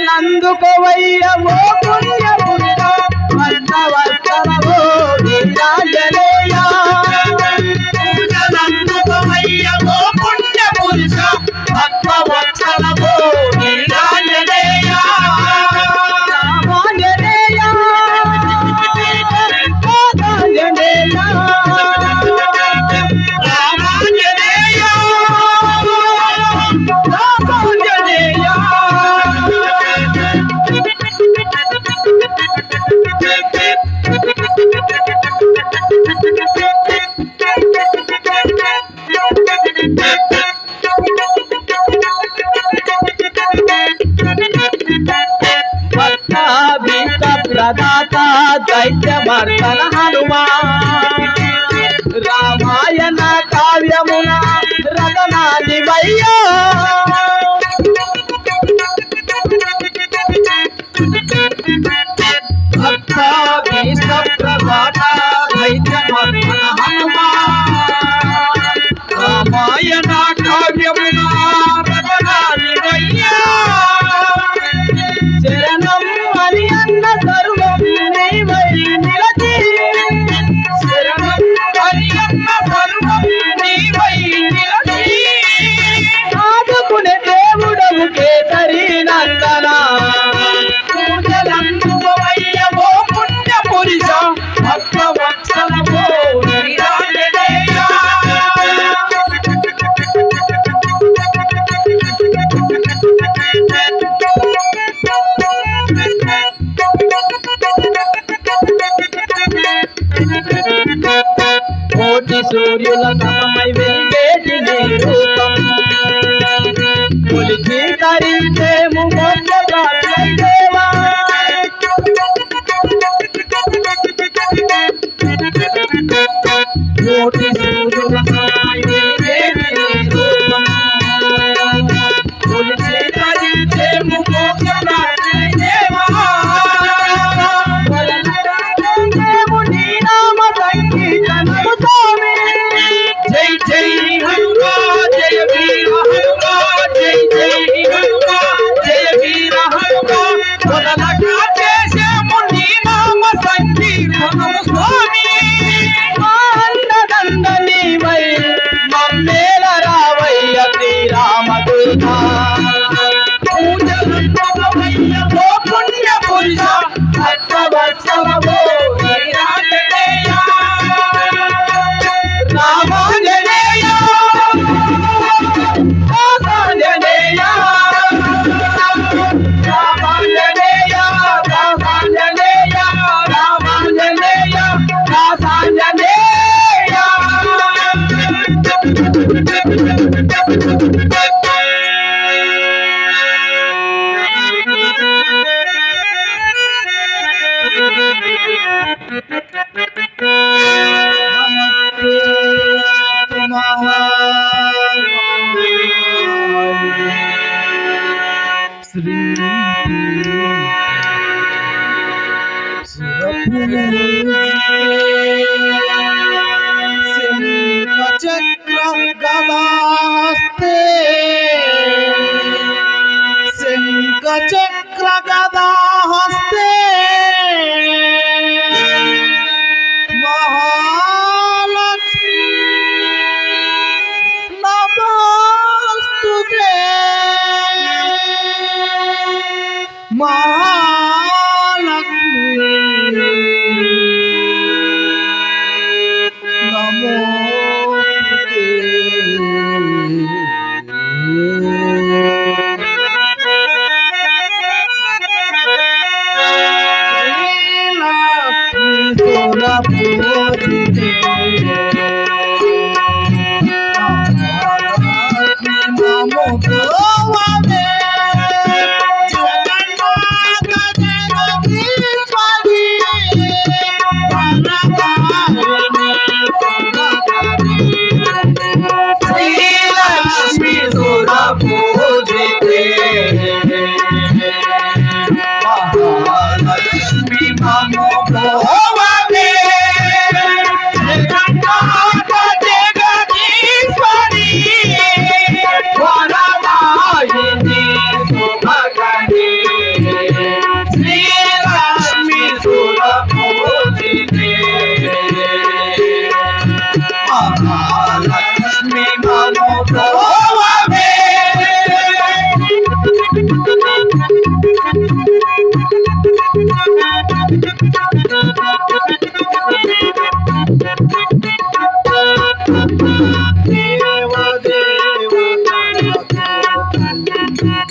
నందుకోవయ్య మోకుల్య పుట్ట దైత్యమర్దన హనుమా. రామాయణ కావ్యమున రతనాది వయ్యా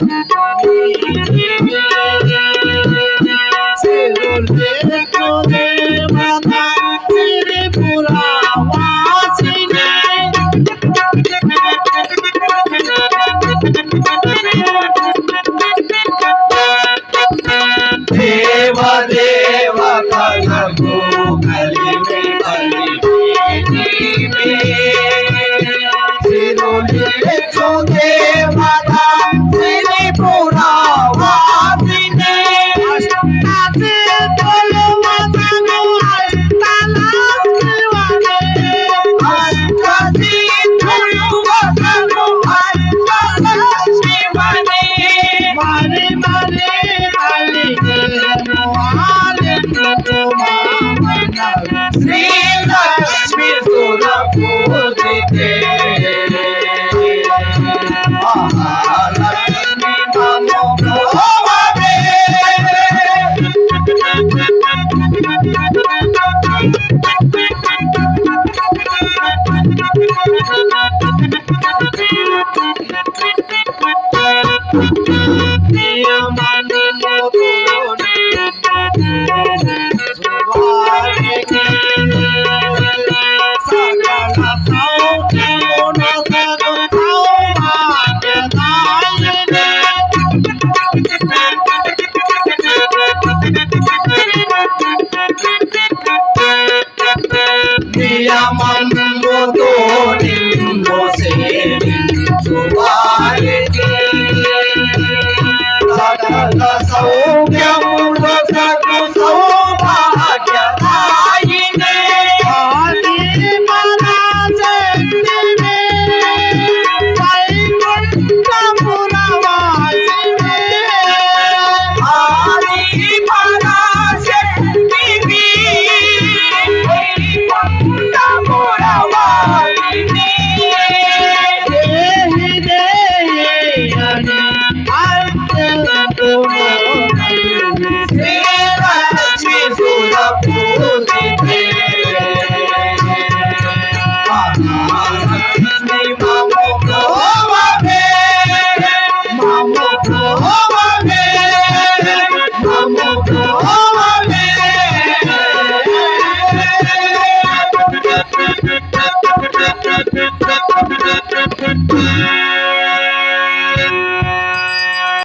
Música